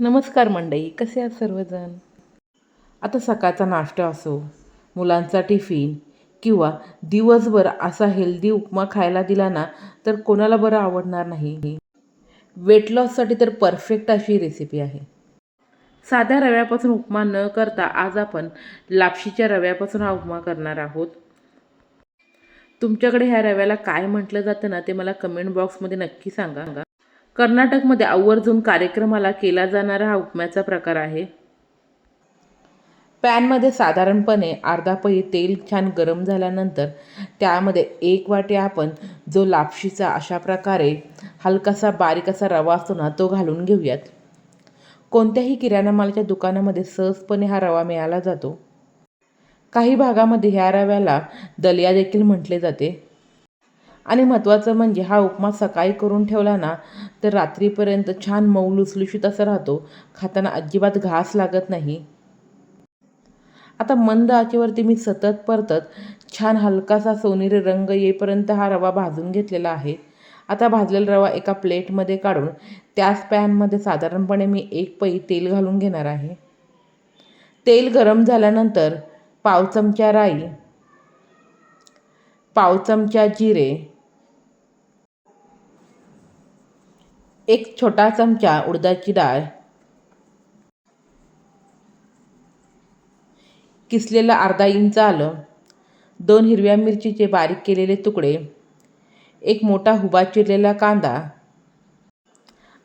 नमस्कार मंडई कसे आहात सर्वजण? आता सकाळचा नाश्ता असो मुलांचा टिफिन किंवा दिवसभर असा हेल्दी उपमा खायला दिला ना तर कोणाला बरं आवडणार नाही? वेट लॉससाठी तर परफेक्ट अशी रेसिपी आहे. साध्या रव्यापासून उपमा न करता आज आपण लापशीच्या रव्यापासून हा उपमा करणार आहोत. तुमच्याकडे ह्या रव्याला काय म्हटलं जातं ना ते मला कमेंट बॉक्समध्ये नक्की सांगा. कर्नाटकमध्ये आवर्जून कार्यक्रमाला केला जाणारा हा उपम्याचा प्रकार आहे. पॅनमध्ये साधारणपणे अर्धा पई तेल छान गरम झाल्यानंतर त्यामध्ये एक वाटी आपण जो लापशीचा अशा प्रकारे हलकासा बारीक असा रवा असतो ना तो घालून घेऊयात. कोणत्याही किराणा मालाच्या दुकानामध्ये सहजपणे हा रवा मिळाला जातो. काही भागामध्ये ह्या रव्याला दलिया देखील म्हटले जाते. आणि महत्त्वाचं म्हणजे हा उपमा सकाळी करून ठेवला ना तर रात्रीपर्यंत छान मऊ लुसलुशीत असं राहतो. खाताना अजिबात घास लागत नाही. आता मंद आचेवरती मी सतत परतत छान हलकासा सोनेरी रंग येईपर्यंत हा रवा भाजून घेतलेला आहे. आता भाजलेला रवा एका प्लेटमध्ये काढून त्याच पॅनमध्ये साधारणपणे मी एक पई तेल घालून घेणार आहे. तेल गरम झाल्यानंतर पाव चमचा राई पाव चमचा जिरे एक छोटा चमचा उडदाची डाळ. किसलेलं अर्धा इंच आलं. दोन हिरव्या मिरचीचे बारीक केलेले तुकडे. एक मोठा हुबा चिरलेला कांदा.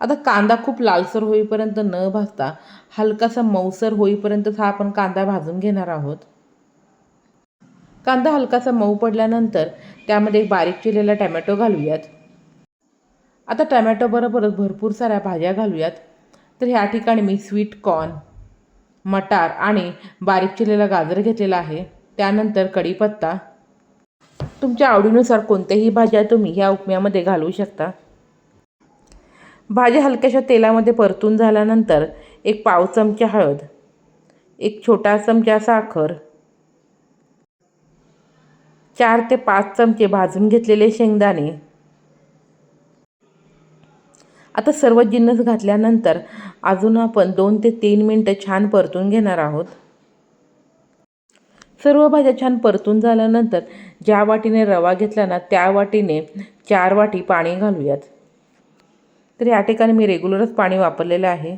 आता कांदा खूप लालसर होईपर्यंत न भाजता हलकासा मऊसर होईपर्यंतच हा आपण कांदा भाजून घेणार आहोत. कांदा हलकासा मऊ पडल्यानंतर त्यामध्ये एक बारीक चिरलेला टॅमॅटो घालूयात. आता टॅमॅटोबरोबरच भरपूर साऱ्या भाज्या घालूयात. तर ह्या ठिकाणी मी स्वीट कॉर्न मटार आणि बारीक चिरलेला गाजर घेतलेला आहे. त्यानंतर कढीपत्ता. तुमच्या आवडीनुसार कोणत्याही भाज्या तुम्ही ह्या उपम्यामध्ये घालू शकता. भाज्या हलक्याशा तेलामध्ये परतून झाल्यानंतर एक पाव चमचा हळद एक छोटा चमचा साखर चार ते पाच चमचे भाजून घेतलेले शेंगदाणे आता सर्व जिन्नस घातल्यानंतर अजून आपण दोन ते तीन मिनटं छान परतून घेणार आहोत. सर्व भाज्या छान परतून झाल्यानंतर ज्या वाटीने रवा घेतला ना त्या वाटीने चार वाटी पाणी घालूयात. तर या ठिकाणी मी रेग्युलरच पाणी वापरलेलं आहे.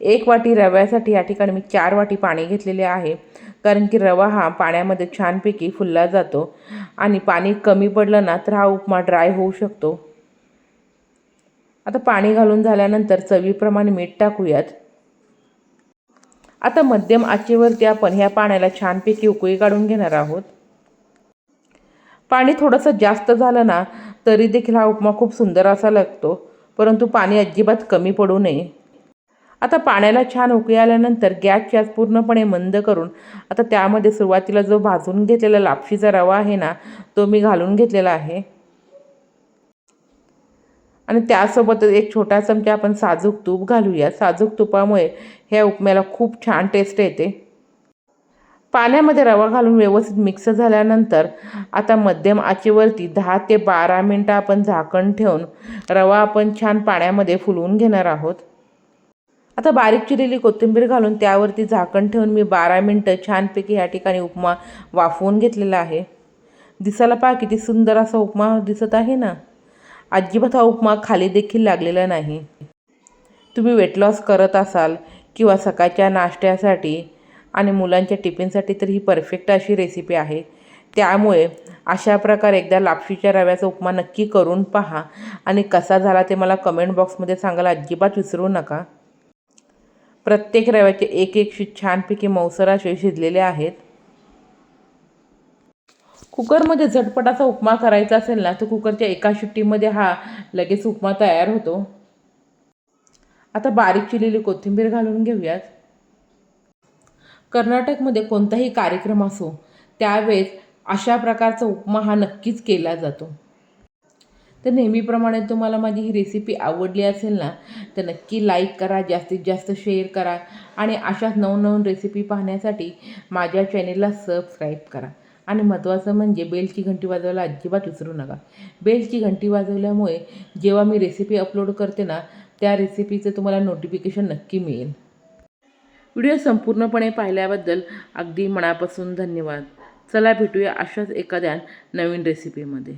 एक वाटी रव्यासाठी या ठिकाणी मी चार वाटी पाणी घेतलेले आहे. कारण की रवा हा पाण्यामध्ये छानपैकी फुलला जातो आणि पाणी कमी पडलं ना तर हा उपमा ड्राय होऊ शकतो. आता पाणी घालून झाल्यानंतर चवीप्रमाणे मीठ टाकूयात. आता मध्यम आचेवरती आपण ह्या पाण्याला छानपैकी उकळी काढून घेणार आहोत. पाणी थोडंसं जास्त झालं ना तरी देखील हा उपमा खूप सुंदर असा लागतो परंतु पाणी अजिबात कमी पडू नये. आता पाण्याला छान उकळी आल्यानंतर गॅस गॅस पूर्णपणे मंद करून आता त्यामध्ये सुरुवातीला जो भाजून घेतलेला लापशीचा रवा आहे ना तो मी घालून घेतलेला आहे. आणि त्यासोबतच एक छोटा चमचा आपण साजूक तूप घालूया. साजूक तुपामुळे ह्या उपम्याला खूप छान टेस्ट येते. पाण्यामध्ये रवा घालून व्यवस्थित मिक्स झाल्यानंतर आता मध्यम आचेवरती दहा ते बारा मिनटं आपण झाकण ठेवून रवा आपण छान पाण्यामध्ये फुलवून घेणार आहोत. आता बारीक चिरलेली कोथिंबीर घालून त्यावरती झाकण ठेवून मी बारा मिनटं छानपैकी या ठिकाणी उपमा वाफवून घेतलेला आहे. दिसायला पहा किती सुंदर असा उपमा दिसत आहे ना? अजिबात हा उपमा खाली देखील लागलेला नाही. तुम्ही वेट लॉस करत असाल किंवा सकाळच्या नाश्त्यासाठी आणि मुलांच्या टिफिनसाठी तर ही परफेक्ट अशी रेसिपी आहे. त्यामुळे अशा प्रकारे एकदा लापशीच्या रव्याचा उपमा नक्की करून पहा. आणि कसा झाला ते मला कमेंट बॉक्समध्ये सांगायला अजिबात विसरू नका. प्रत्येक रव्याचे एक एक शीत छानपैकी मौसर असे शिजलेले आहेत. कुकरमध्ये झटपट असा उपमा करायचा असेल ना तर कुकरच्या एका शिट्टीमध्ये हा लगेच उपमा तयार होतो. आता बारीक चिरलेली कोथिंबीर घालून घेऊयात. कर्नाटकमध्ये कोणताही कार्यक्रम असो त्यावेळेस अशा प्रकारचा उपमा हा नक्कीच केला जातो. तर नेहमीप्रमाणे तुम्हाला माझी ही रेसिपी आवडली असेल ना तर नक्की लाईक करा जास्तीत जास्त शेअर करा आणि अशाच नवनवीन रेसिपी पाहण्यासाठी माझ्या चॅनेलला सबस्क्राईब करा. आणि महत्त्वाचं म्हणजे बेलची घंटी वाजवायला अजिबात विसरू नका. बेलची घंटी वाजवल्यामुळे जेव्हा मी रेसिपी अपलोड करते ना त्या रेसिपीचं तुम्हाला नोटिफिकेशन नक्की मिळेल. व्हिडिओ संपूर्णपणे पाहिल्याबद्दल अगदी मनापासून धन्यवाद. चला भेटूया अशाच एखाद्या नवीन रेसिपीमध्ये